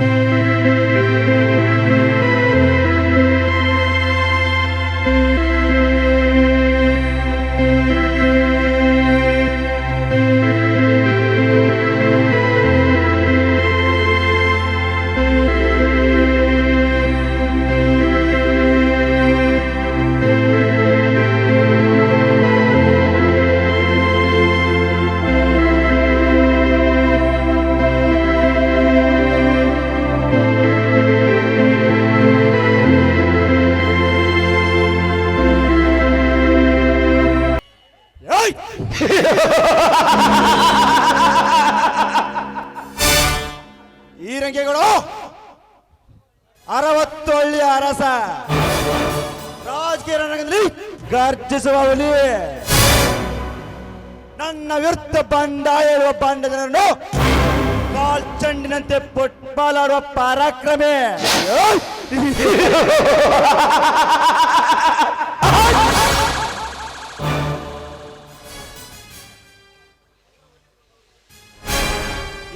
Música ಹುಲಿ ನನ್ನ ವಿರುದ್ಧ ಬಂಡಾಯ ಇರುವ ಬಂಡ ಜನರನ್ನು ಕಾಲ್ ಚೆಂಡಿನಂತೆ ಫುಟ್ಬಾಲ್ ಆಡುವ ಪರಾಕ್ರಮೆ!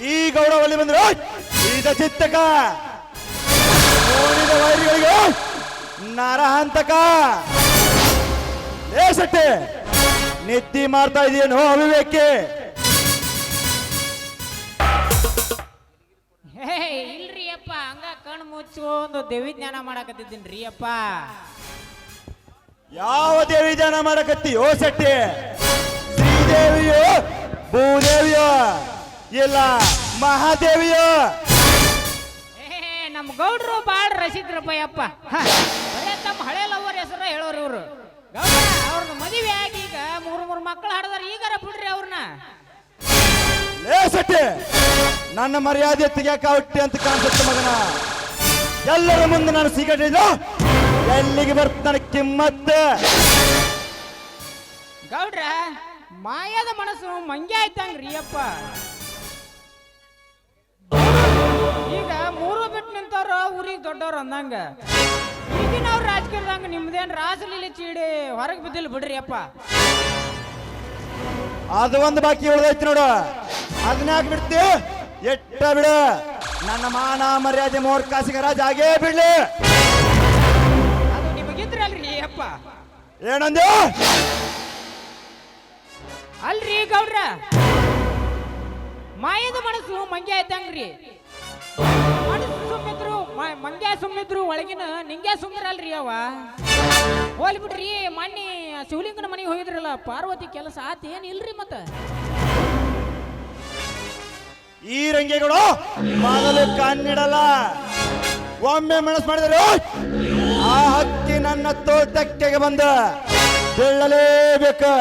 ಈ ಗೌಡ ಒಲ್ಲಿ ಬಂದ್ರು ಈತ ಚಿತ್ತಕ. ನೋಡಿದ ವೈರಿಗಳಿಗೆ ನರಹಂತಕ. ಏ ನಿದ್ದಿ ಮಾಡ್ತಾ ಇದೇನು ಅವಿವೇಕಿ. ಹೇ ಇಲ್ರಿ ಅಪ್ಪ ಹಂಗ ಕಣ್ ಮುಚ್ಚೊಂದು ದೇವಿ ಜ್ಞಾನ ಮಾಡಕತ್ತಿದ್ದೀನ್ರಿ ಅಪ್ಪ. ಯಾವ ದೇವಿ ಜ್ಞಾನ ಮಾಡಕತ್ತಿ ಓ ಸಟ್ಟಿ ಶ್ರೀದೇವಿಯೋ ಭೂದೇವಿಯೋ ಇಲ್ಲ ಮಹಾದೇವಿಯೋ? ಏ ನಮ್ಮ ಗೌಡ್ರು ಬಾಳ ರಸಿದ್ರಪ್ಪ ಅಪ್ಪ ಹ, ಬರೇ ತಮ್ಮ ಹಳೆ ಲವರ್ ಹೆಸರು ಹೇಳೋರು ಇವ್ರು. ಅವ್ರನ್ನ ಮದುವೆ ಆಗಿ ಈಗ ಮೂರು ಮೂರು ಮಕ್ಕಳು ಹಾಡದಾರ ಈಗಾರ ಬಿಡ್ರಿ ಅವ್ರನ್ನ. ಲೇ ಸಟ್ಟಿ ನನ್ನ ಮರ್ಯಾದೆ ತೆಗಿಯಾಕ ಹುಟ್ಟಿ ಅಂತ ಕಾಣಿಸುತ್ತೆ ಮಗನ. ಎಲ್ಲರ ಮುಂದೆ ನಾನು ಇದು ಎಲ್ಲಿಗೆ ಬರ್ತಾನೆ ಕಿಮ್ಮತ್ತೆ? ಗೌಡ್ರ ಮಾಯದ ಮನಸ್ಸು ಮಂಗೆ ಆಯ್ತಂಗ್ರಿ ಅಪ್ಪ. ಈಗ ಮೂರು ಬಿಟ್ಟು ನಿಂತವ್ರ ಊರಿಗೆ ದೊಡ್ಡವ್ರು ಅಂದಂಗ. ರಾಜಕೀಯದಂಗ ನಿಮ್ದೇನ್ ರಾಸಲೀಲಿ ಚೀಡಿ ಹೊರಗೆ ಬಿದ್ದಿಲ್ಲ ಬಿಡ್ರಿ ಅಪ್ಪ. ಅದು ಒಂದು ಬಾಕಿ ಉಳ್ದೈತಿ ನೋಡು. ಅದನ್ನ ಯಾಕೆ ಬಿಡ್ತಿ? ಎಟ್ಟ ಬಿಡು. ನನ್ನ ಮಾನ ಮರ್ಯಾದೆ ಮೋರ್ ಕಾಸಿಗೆ ರಾಜ ಆಗೇ ಬಿಡ್ಲಿ. ಅದು ನಿಮಗಿದ್ರಲ್ರಿ ಅಪ್ಪ. ಏನಂದೆ ಅಲ್ರಿ ಗೌಡ್ರ. ಮಾಯದ ಮನಸ್ಸು ಮಂಗ್ಯ ಇದ್ದಂಗ್ರಿ ಮನಸ್ಸು ಸುಮ್ಮಿದ್ರು ಮ- ಮಂಗ್ಯ ಸುಮ್ಮಿದ್ರು ಒಳಗಿನ ನಿಂಗೆ ಸುಮ್ಮಿರಲ್ರಿ ಅವ. ಹೋಲ್ಬಿಟ್ರಿ ಮೊನ್ನೆ ಶಿವಲಿಂಗನ ಮನೆಗೆ ಹೋಗಿದ್ರಲ್ಲ, ಪಾರ್ವತಿ ಕೆಲಸ ಆತ ಏನ್ ಇಲ್ರಿ ಮತ್ತ? ಈ ರಂಗೆಗಳು ಮೊದಲು ಕಣ್ಣಿಡಲ್ಲ. ಒಮ್ಮೆ ಮನಸ್ಸು ಮಾಡಿದ್ರು ಆ ಹಕ್ಕಿ ನನ್ನ ತೋಟಕ್ಕೆ ಬಂದ. ಬೀಳಲೇಬೇಕು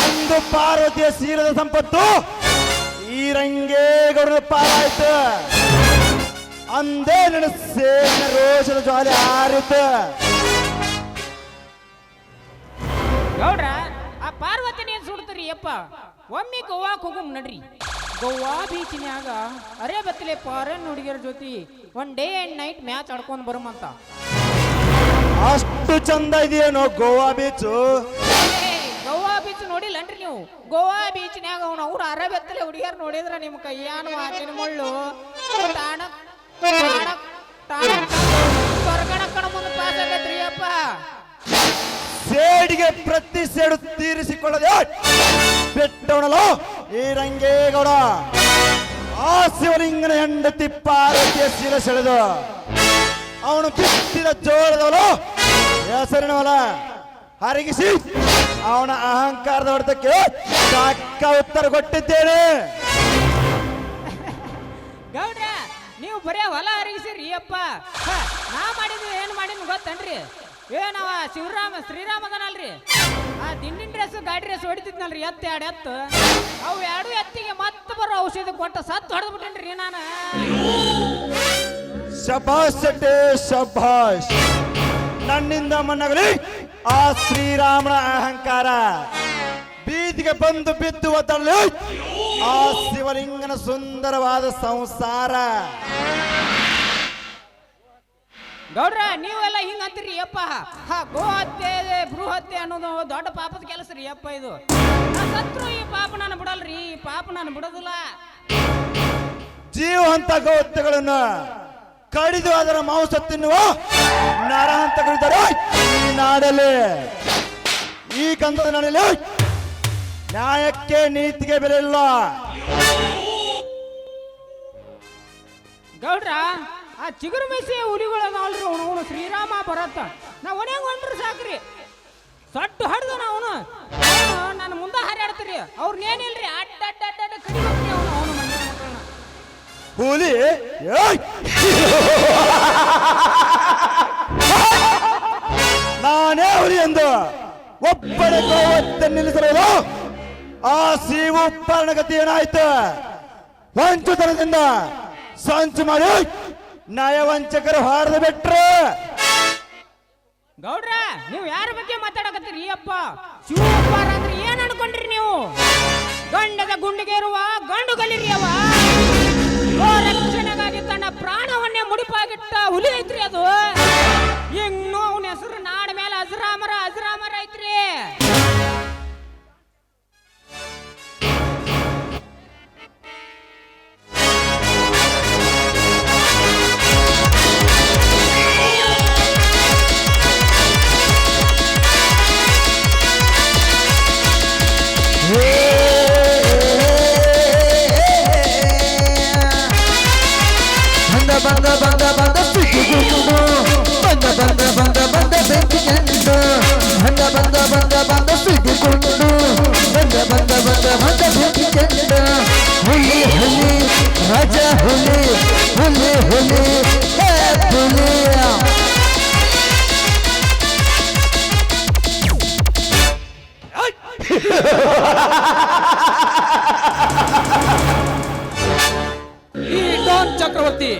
ಒಂದು ಪಾರ್ವತಿಯ ಸೀರದ ಸಂಪತ್ತು ಈ ರಂಗೇಗೌಡರ ಪಾಲಾಯ್ತು. ಅಂದೇ ಸೇನ ರೋಷದ ಜ್ವಾಲೆ ಆರಿತು ಗೌಡ್ರ ಆ ಪಾರ್ವತಿ ಏನ್ ಸುಡ್ತೀರಿ ಯಪ್ಪ. ಒಮ್ಮೆ ಗೋವಾಕ್ ಹೋಗಮ್ ನಡ್ರಿ. ಗೋವಾ ಬೀಚ್ನ್ಯಾಗ ಅರೆ ಬತ್ತಲೆ ಫಾರೆನ್ ಹುಡುಗಿಯರ ಜೊತೆ one day and night match ಆಡ್ಕೊಂಡ್ ಬರುಮಂತ ಅಷ್ಟು ಚಂದ ಇದೆಯೇನೋ ಗೋವಾ ಬೀಚ್ ಏ, ಗೋವಾ ಬೀಚ್ ನೋಡಿಲ್ಲನ್ರಿ ನೀವು. ಗೋವಾ ಬೀಚ್ನ್ಯಾಗ ಅವ್ನ ಅವ್ರ ಅರಬೆತ್ತಲೆ ಹುಡುಗಿಯರ್ ನೋಡಿದ್ರ ನಿಮ್ ಕೈಯಾನು ಆಚಿನ ಮುಳ್ಳು. ತಾಣಕ್ ಸೇಡಿಗೆ ಪ್ರತಿ ಸೇಡು ತೀರಿಸಿಕೊಳ್ಳದೆ ಬಿಟ್ಟವನಲ್ಲ ಈ ರಂಗೇಗೌಡ ಆ ಶಿವಲಿಂಗನ ಹೆಂಡತಿ ಪಾರ್ವತಿಯ ಶಿರ ಸೆಳೆದು ಅವನು ಬಿತ್ತಿದ ಜೋಳದವನು ಹೆಸರಿನವಲ ಹರಗಿಸಿ ಅವನ ಅಹಂಕಾರದ ಹೊಡೆತಕ್ಕೆ ತಕ್ಕ ಉತ್ತರ ಕೊಟ್ಟಿದ್ದೇನೆ. ನೀವು ಬರೇ ಹೊಲ ಹರಿಗಿಸಿರಿ ಅಪ್ಪ. ನಾ ಮಾಡಿದ್ವಿ ಏನು ಮಾಡಿನ ಗೊತ್ತನ್ರಿ? ಏನವ ಶಿವರಾಮ ಶ್ರೀರಾಮ ಅದನಲ್ರಿ ಆ ದಿಂಡಿನ ಡ್ರೆಸ್, ಗಾಡಿ ಡ್ರೆಸ್ ಹೊಡಿತಿದ್ನಲ್ರಿ, ಎತ್ತು ಎರಡು ಎತ್ತು. ಅವು ಎರಡು ಎತ್ತಿಗೆ ಮತ್ತೆ ಬರೋ ಔಷಧಿ ಕೊಟ್ಟ ಸತ್ತು ಹೊಡೆದು ಬಿಟ್ಟೇನ್ರಿ ನಾನು ಶಭಾಷ್. ಶೆಟ್ಟಿ ನನ್ನಿಂದ ಮನ್ನಗಲಿ ಆ ಶ್ರೀರಾಮನ ಅಹಂಕಾರ. ಬೀದಿಗೆ ಬಂದು ಬಿದ್ದು ಒತ್ತಡಲು ಆ ಶಿವಲಿಂಗನ ಸುಂದರವಾದ ಸಂಸಾರ. ಗೌಡ್ರ ನೀವೆಲ್ಲ ಹಿಂಗ ಅಂತೀರಿ ಅಪ್ಪ ಹಾ ಗೋ ಹತ್ಯೆ ಭ್ರೂ ಹತ್ಯೆ ಅನ್ನೋದು ದೊಡ್ಡ ಪಾಪದ ಕೆಲಸ ರೀ ಅಪ್ಪ ಇದು. ಸತ್ರು ಈ ಪಾಪ ನಾನು ಬಿಡಲ್ರಿ ಈ ಪಾಪ ನಾನು ಬಿಡೋದಿಲ್ಲ. ಜೀವಂತ ಗೌತ್ಯಗಳನ್ನು ಕಡಿದು ಅದರ ಮಾಂಸ ತಿನ್ನುವ ನರಹಂತಗಳಿದ್ದರೆ ಈ ನಾಡಲ್ಲಿ ಈ ಗಂಧದ ನಾಡಲ್ಲಿ ನ್ಯಾಯಕ್ಕೆ ನೀತಿಗೆ ಬೆಲೆ ಇಲ್ಲ. ಗೌಡ್ರ ಆ ಚಿಗುರು ಮೆಸಿ ಹುಲಿಗಳು ಅದಾವಲ್ರಿ ಅವನು ಶ್ರೀರಾಮ ಬರತ್ತ ನಾ ಒಣಗ ಹೊಂಟ್ರಿ ಸಾಕ್ರಿ. ಸಟ್ಟು ಹಡ್ದು ಅವನು. ನನ್ನ ಮುಂದೆ ಹಾರಾಡ್ತೀರಿ ಅವ್ರನ್ನೇನಿಲ್ರಿ ಅಡ್ಡ ಅಡ್ಡ ಅಡ್ಡ ಅಡ್ಡ ಕಡಿಮೆ ಅವನು ಅವನು ಮಂದಿ ಹುಲಿ! ನಾನೇ ಹುಲಿ ಎಂದು ಒಬ್ಬನೇ ನಿಲ್ಲಿಸಬಹುದು ಆ ಸಿಒ ಗತಿ ಏನಾಯ್ತು? ವಂಚುತನದಿಂದ ಸಂಚು ಮಾಡಿ. ನಯವಂಚಕರು ಹಾರದ ಬಿಟ್ರು. ಗೌಡ್ರ, ನೀವು ಯಾರ ಬಗ್ಗೆ ಮಾತಾಡಕತ್ತೀರಿ? ಅಪ್ಪ, ಶಿವಪ್ಪ ಅಂದ್ರೆ ಏನ್ ಅನ್ಕೊಂಡ್ರಿ ನೀವು? ಗಂಡದ ಗುಂಡಿಗೆ ಇರುವ ಗಂಡು ಗಲಿರಿ ಅವ. ಗೋ ರಕ್ಷಣೆಗಾಗಿ ತನ್ನ ಪ್ರಾಣವನ್ನೇ ಮುಡಿಪಾಗಿಟ್ಟ ಹುಲಿ ಐತ್ರಿ ಅದು. ಇನ್ನು ಅವನ ಹೆಸರು ನಾಡ ಮೇಲೆ ಅಜರಾಮರ ಅಜರಾಮರ ಐತ್ರಿ. ಸಿಗುಗುಂಡು ಬಂದ ಬಂದ ಬಂದ ಬಂದ ಭೂಮಿ ಚೆಂಡು ಹುಲಿ ಹುಲಿ ರಾಜ ಹುಲಿ ಹುಲಿ ಹುಲಿ ಹುಲಿ ಈ ಡಾನ್ ಚಕ್ರವರ್ತಿ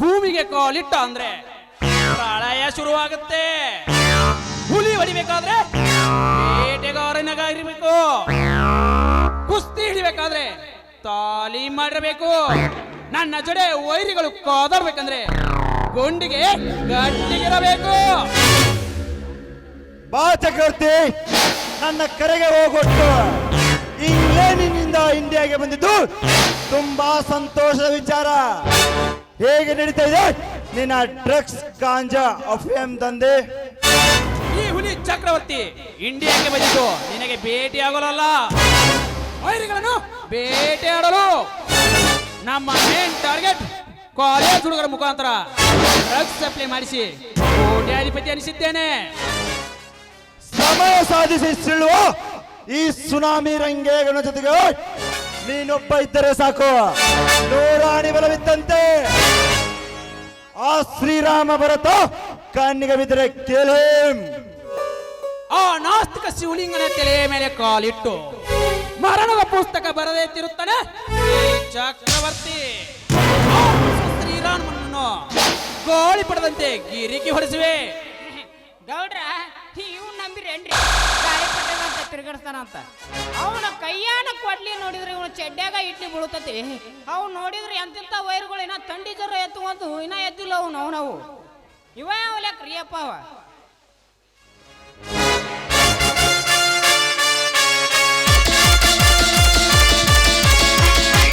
ಭೂಮಿಗೆ ಕಾಲಿಟ್ಟ ಅಂದ್ರೆ ಪ್ರಳಯ ಶುರುವಾಗುತ್ತೆ. ತಾಲಿ ಮಾಡಿರಬೇಕು. ನನ್ನ ಜೊತೆ ವೈರಿಗಳು ಕಾದಾಡ್ಬೇಕಂದ್ರೆ ಗುಂಡಿಗೆ ಗಟ್ಟಿಗಿರಬೇಕು ಬಾ ಚಕ್ರವರ್ತಿ ನನ್ನ ಕರೆಗೆ ಹೋಗೊಟ್ಟು ಇಂಗ್ಲೆಂಡಿನಿಂದ ಇಂಡಿಯಾಗೆ ಬಂದಿದ್ದು ತುಂಬಾ ಸಂತೋಷದ ವಿಚಾರ. ಹೇಗೆ ನಡೀತಾ ಇದೆ? ನಿನ್ನ ಡ್ರಗ್ಸ್ ಗಾಂಜಾ ಅಫಿಯಂ ತಂದೆ ಈ ಹುಲಿ ಚಕ್ರವರ್ತಿ ಇಂಡಿಯಾಗೆ ಬಂದಿದ್ದು ನಿನಗೆ ಭೇಟಿ ಆಗೋಲ್ಲ ವೈರಿಗಳನ್ನು ಬೇಟೆಯಾಡಲು ನಮ್ಮ ಮೇನ್ ಟಾರ್ಗೆಟ್ ಕಾಲೇಜ್ ಹುಡುಗರ ಮುಖಾಂತರ ಡ್ರಗ್ಸ್ ಸಪ್ಲೈ ಮಾಡಿಸಿ ಕೋಟ್ಯಾಧಿಪತಿ ಅನಿಸಿದ್ದೇನೆ. ಸಮಯ ಸಾಧಿಸಿ ಸಿಳುವ ಈ ಸುನಾಮಿ ರಂಗೇಗಳ ಜೊತೆಗೆ ನೀನೊಬ್ಬ ಇದ್ದರೆ ಸಾಕು. ನೂರಾಣಿ ಬಲವಿದ್ದಂತೆ. ಆ ಶ್ರೀರಾಮ ಭರತ ಕಣ್ಣಿಗೆ ಬಿದ್ದರೆ ಕೇಳೇಂ. ಆ ನಾಸ್ತಿಕ ಶಿವಲಿಂಗನ ತಲೆಯ ಮೇಲೆ ಕಾಲಿಟ್ಟು ಮರಣದ ಪುಸ್ತಕ ಬರದೇ ತಿರುತ್ತಾನೆ ಚಕ್ರವರ್ತಿ. ಶ್ರೀರಾಮನನ್ನು ಗೋಳಿ ಪಡೆದಂತೆ ಗಿರಿಕಿ ಹೊಡೆಸುವೆ. ಗೌಡ್ರ ಇವ್ ನಂಬಿರೇನ್ರಿ? ಗಾಳಿ ಪಟ್ಟದಂತ ಅಂತ. ಅವನ ಕೈಯಾನ ಕೊಡ್ಲಿ ನೋಡಿದ್ರೆ ಇವನು ಚೆಡ್ಡ್ಯಾಗ ಇಡ್ಲಿ ಬೀಳುತ್ತತಿ ಅವ್ ನೋಡಿದ್ರೆ ಎಂತಿಂತ ವೈರ್ಗಳು ಇನ್ನ ತಂಡಿ ಜ್ವರ ಎತ್ತುವಂತು ಇನ್ನ ಎದ್ದಿಲ್ಲ ಅವನು, ಅವನವು. ಇವ ಯಾವ ಲೆಕ್ಕ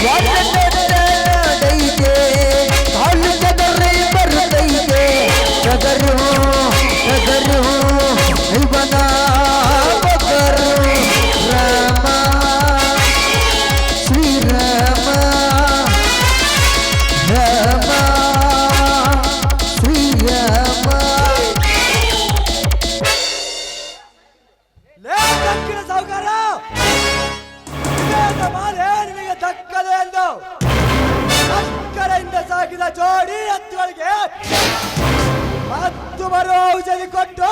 ರೀ ಅಪ್ಪ ಎತ್ತುಗಳಿಗೆ ಹತ್ತು ಬರುವ ಔಷಧಿ ಕೊಟ್ಟು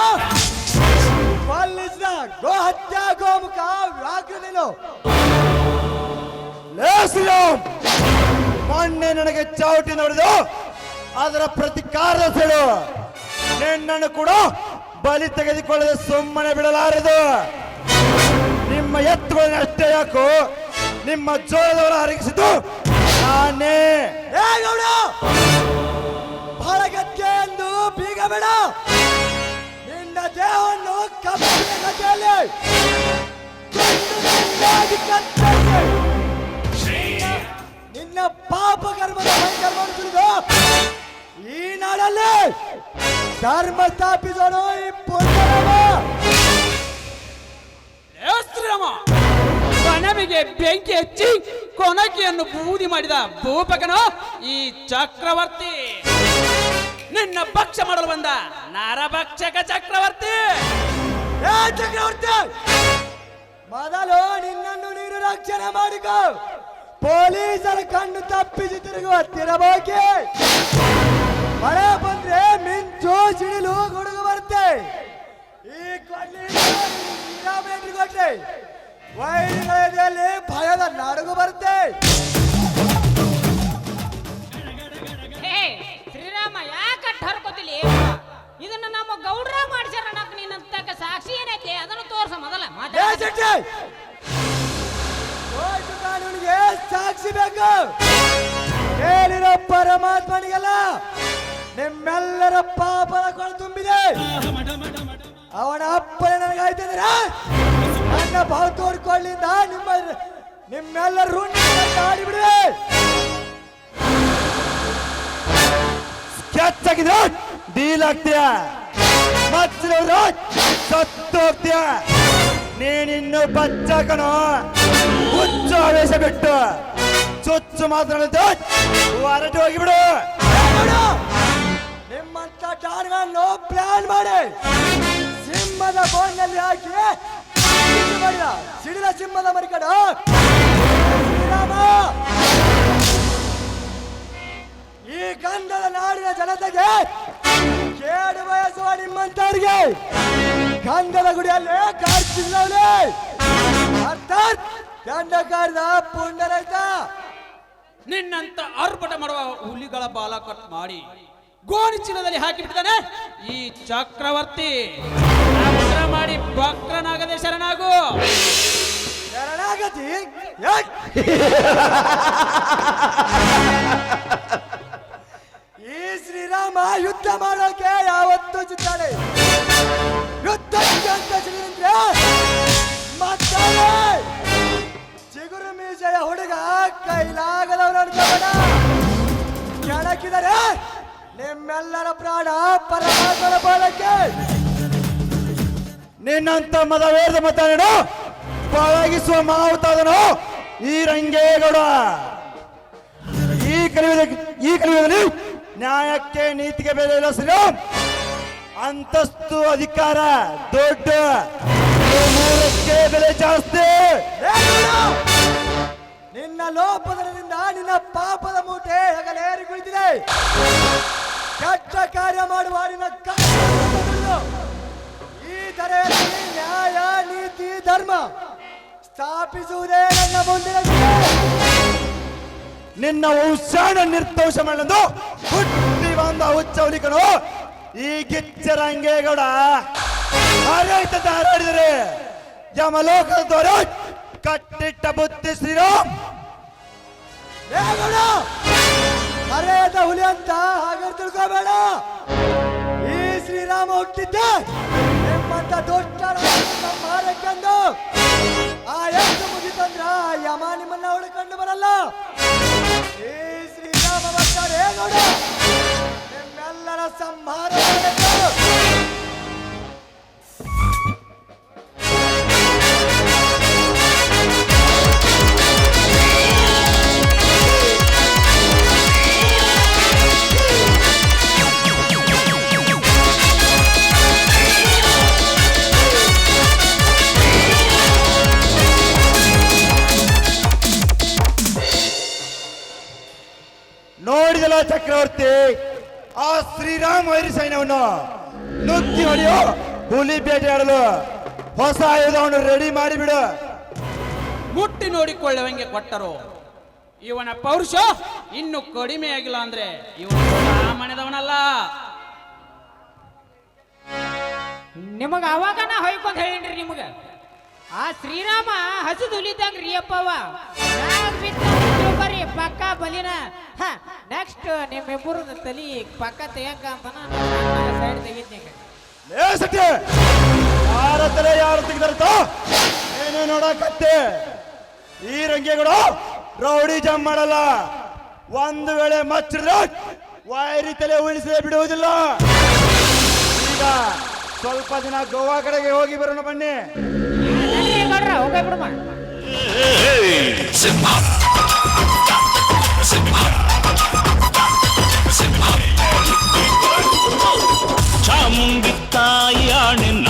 ಕೊಲ್ಲಿಸಿದ ಗೋ ಹತ್ಯಾ ಗೋಮುಖ ಶ್ರೀರಾಮ್ ಮೊನ್ನೆ ನನಗೆ ಚೌಟಿ ನೋಡಿದು, ಅದರ ಪ್ರತಿಕಾರ ಸೆಳು. ನಿನ್ನನ್ನು ಕೂಡ ಬಲಿ ತೆಗೆದುಕೊಳ್ಳದೆ ಸುಮ್ಮನೆ ಬಿಡಲಾರದು. ನಿಮ್ಮ ಎತ್ತುಗಳನ್ನ ಅಷ್ಟೇ ಯಾಕೋ ನಿಮ್ಮ ಜೋಳದವರ ಹರಗಿಸಿದ್ದು ನಾನೇ. ಬೀಗ ಬೇಡ ನಿನ್ನ ದೇಹವನ್ನು ನಿನ್ನ ಪಾಪ ಕರ್ಮದ ಭಯಂಕರವನ್ನು ಈ ನಾಡಲ್ಲಿ ಧರ್ಮ ಸ್ಥಾಪಿಸೋನು ಈ ಶ್ರೀರಾಮ ನಮಗೆ ಬೆಂಕಿ ಹಚ್ಚಿ ಕೊನಕಿಯನ್ನು ಬೂದಿ ಮಾಡಿದ ಭೂಪಕನ ಈ ಚಕ್ರವರ್ತಿ. ನಿನ್ನ ಭಕ್ಷ ಮಾಡಲು ಬಂದ ನರಭಕ್ಷಕ ಚಕ್ರವರ್ತಿ. ಏ ಚಕ್ರವರ್ತಿ! ಮೊದಲು ನಿನ್ನನ್ನು ನೀನು ರಕ್ಷಣೆ ಮಾಡಿಕೊ. ಪೊಲೀಸರ ಕಣ್ಣು ತಪ್ಪಿಸಿ ತಿರುಗುವ ತಿರಬೇಕೆ. ಮಳೆ ಬಂದ್ರೆ ಮಿಂಚು, ಸಿಡಿಲು, ಗುಡುಗು ಬರುತ್ತೆ. ಈ ಕೊಡ್ಲಿ ಶ್ರೀರಾಮೇಂದ್ರ ವೈರಿಗಳ ಭಯದ ನಡುಗು ಬರುತ್ತೆ. ಯಾಕ ಹರ್ಕೋತಿಲಿ ಇದನ್ನ ನಮ್ಮ ಗೌಡ್ರ ಮಾಡ್ಸ್ಯಾರ ಅನ್ನಕ್ ನೀನಂತಕ ಸಾಕ್ಷಿ ಏನೈತಿ? ಅದನ್ನು ತೋರ್ಸ ಮೊದಲ. ಮಾತಾಡ. ಸಾಕ್ಷಿ ಬೇಕು. ಹೇಳಿರೋ ಪರಮಾತ್ಮನಿಗೆಲ್ಲ ನಿಮ್ಮೆಲ್ಲರ ಪಾಪದ ಕೊಳ ತುಂಬಿದೆ. ಅವನ ಅಪ್ಪ ನನಗಾಯ್ತಂದ್ರೆ ನನ್ನ ಭಾವ ತೋರ್ಕೊಳ್ಳಿಂದ ನಿಮ್ಮ ನಿಮ್ಮೆಲ್ಲರೂ ಋಣ ಸ್ಕೆಚ್ ಆಗಿದ್ರೆ ಡೀಲ್ ಆಗ್ತೀಯ? ಸತ್ತು ಹೋಗ್ತೀಯ ನೀನಿನ್ನು ಬಚ್ಚಾಕನು ಹುಚ್ಚು ಆವೇಶ ಬಿಟ್ಟು. ಚುಚ್ಚು ಮಾತನಾಡಿದ್ದು ಹೊರಟು ಹೋಗಿಬಿಡು. ನಿಮ್ಮಂತ ಟಾರ್ಗಳನ್ನು ಪ್ಲಾನ್ ಮಾಡಿ. ಸಿಂಹದ ಬೋನ್ನಲ್ಲಿ ಹಾಕಿ. ಸಿಡಿದ ಸಿಂಹದ ಮರಿಕಡ ಶ್ರೀರಾಮ ಈ ಗಂಧದ ನಾಡಿನ ಜನತೆಗೆ ಕೇಡು ಬಯಸುವ ನಿಮ್ಮಂತವ್ರಿಗೆ ಗಂಧದ ಗುಡಿಯಲ್ಲಿ ಕಾಡ್ತಿದ್ದವನೇ ಅರ್ಥಾತ್ ಗಂಡ ಕಾಡಿದ ಪುಂಡರೈತ. ನಿನ್ನಂತ ಆರ್ಭಟ ಮಾಡುವ ಹುಲಿಗಳ ಬಾಲ ಕಟ್ ಮಾಡಿ ಗೋಣಿ ಚೀಲದಲ್ಲಿ ಹಾಕಿಬಿಟ್ಟಿದ್ದಾನೆ. ಈ ಚಕ್ರವರ್ತಿ ಮಾಡಿ ಬಕ್ರನಾಗದೆ ಶರಣಾಗು. ಶರಣಾಗತಿ. ಶ್ರೀರಾಮ ಯುದ್ಧ ಮಾಡೋಕೆ ಯಾವತ್ತೂ ಚಿತ್ತಾಳೆ ಯುದ್ಧ ಅಂತ ಶ್ರೀಂದ್ರ ಮಾತಾಡೆ. ಚಿಗುರು ಮೀಸೆಯ ಹುಡುಗ ಕೈಲಾಗದವನು ಅನ್ಕೋಣ ಕೆಣಕಿದರೆ ನಿಮ್ಮೆಲ್ಲರ ಪ್ರಾಣ ಪರಮಾತ್ಮನ ಬಾಳಕ್ಕೆ. ನಿನ್ನಂತ ಮದವೇದ ಮಾತಾಡೋ ಪಳಗಿಸುವ ಮಾವುತಾದನು ಈ ರಂಗೇಗೌಡ. ಈ ಕಲಿಯುವುದಕ್ಕೆ ಈ ಕಲಿಯುವಲ್ಲಿ ನ್ಯಾಯಕ್ಕೆ ನೀತಿಗೆ ಬೆಲೆ ಇಲ್ಲ ಶ್ರೀರಾಮ್ ಅಂತಸ್ತು ಅಧಿಕಾರ ದೊಡ್ಡ. ಮೂರಕ್ಕೆ ಬೆಲೆ ಜಾಸ್ತಿ. ನಿನ್ನ ಲೋಪದಿಂದ ನಿನ್ನ ಪಾಪದ ಮೂಟೆ ಹಗಲೇರಿ ಕುಳಿತಿದೆ. ಕೆಟ್ಟ ಕಾರ್ಯ ಮಾಡುವ ನಿನ್ನ ಈ ಧರೆಯಲ್ಲಿ ನ್ಯಾಯ, ನೀತಿ, ಧರ್ಮ ಸ್ಥಾಪಿಸುವುದೇ ನನ್ನ ಮುಂದಿನ. ನಿನ್ನ ವಂಶಾಣ ನಿರ್ದೋಷ ಮಾಡಲೆಂದು ಹುಟ್ಟಿ ಬಂದ ಹುಚ್ಚವಲಿಕನು ಈ ಗಿಚ್ಚ ರಂಗೇಗೌಡ ಹಾರಾಯ್ತ ಹಾರಾಡಿದರೆ ಯಮಲೋಕದವರು ಕಟ್ಟಿಟ್ಟ ಬುತ್ತಿ ಶ್ರೀರಾಮ್! ಹರೆಯದ ಹುಲಿ ಅಂತ ಹಾಗೆ ತಿಳ್ಕೋಬೇಡ. ಈ ಶ್ರೀರಾಮ ಹುಟ್ಟಿದ್ದೆ. ನಿಮ್ಮಂತ ದೊಡ್ಡ ಮಾರಕ್ಕೆಂದು ಆ ಎಷ್ಟು ಮುಗಿತಂದ್ರ ಯಮ ನಿಮ್ಮನ್ನ ಹುಡುಕೊಂಡು ಬರಲ್ಲ. ಏ ಶ್ರೀರಾಮ ಬರ್ತಾರೆ ನೋಡು ನಿಮ್ಮೆಲ್ಲರ ಸಂಹಾರ ಚಕ್ರವರ್ತಿ ಆ ಶ್ರೀರಾಮ್ ವೈರಿ ಸೈನ್ಯವನ್ನು ನುಗ್ಗಿ ಹೊಡೆಯೋ ಹುಲಿ ಬೇಟೆಯಾಡಲು ಹೊಸ ಆಯುಧವನ್ನು ರೆಡಿ ಮಾಡಿಬಿಡು. ಮುಟ್ಟಿ ನೋಡಿಕೊಳ್ಳುವಂಗೆ ಕೊಟ್ಟರು. ಇವನ ಪೌರುಷ ಇನ್ನು ಕಡಿಮೆ ಆಗಿಲ್ಲ ಅಂದ್ರೆ ಇವನು ಸಾಮಾನ್ಯದವನಲ್ಲ ನಿಮಗ ಅವಾಗ ನಾ ಹೊಯ್ಕೊಂಡ್ ಹೇಳಿನ್ರಿ ನಿಮಗ. ಆ ಶ್ರೀರಾಮ ಹಸಿದು ಹುಲಿದಂಗ್ ರೀ ಅಪ್ಪವ ಬಿದ್ದ ಪಕ್ಕ ಬಲಿನ. ನೆಕ್ಸ್ಟ್ ನಿಮ್ಮಿಬ್ಬರದ ತಲಿ ಪಕ್ಕ ತೆಗಕ ಅಂತ ಸೈಡ್ ತೆಗಿತೀನಿ. ಲೇ ಸತ್ಯ ಯಾರ ತಲೆ ಯಾರು ತೆಗೆದರ್ತ ಏನೇ ನೋಡಕತ್ತೆ? ಈ ರಂಗೆಗಳು ರೌಡಿ ಜಮ್ ಮಾಡಲ್ಲ. ಒಂದು ವೇಳೆ ಮಚ್ಚಿದ್ರೆ ವೈರಿ ತಲೆ ಉಳಿಸದೆ ಬಿಡುವುದಿಲ್ಲ. ಈಗ ಸ್ವಲ್ಪ ದಿನ ಗೋವಾ ಕಡೆಗೆ ಹೋಗಿ ಬರೋಣ ಬನ್ನಿ. ನಡ್ರಿ முன்பு தாயானின்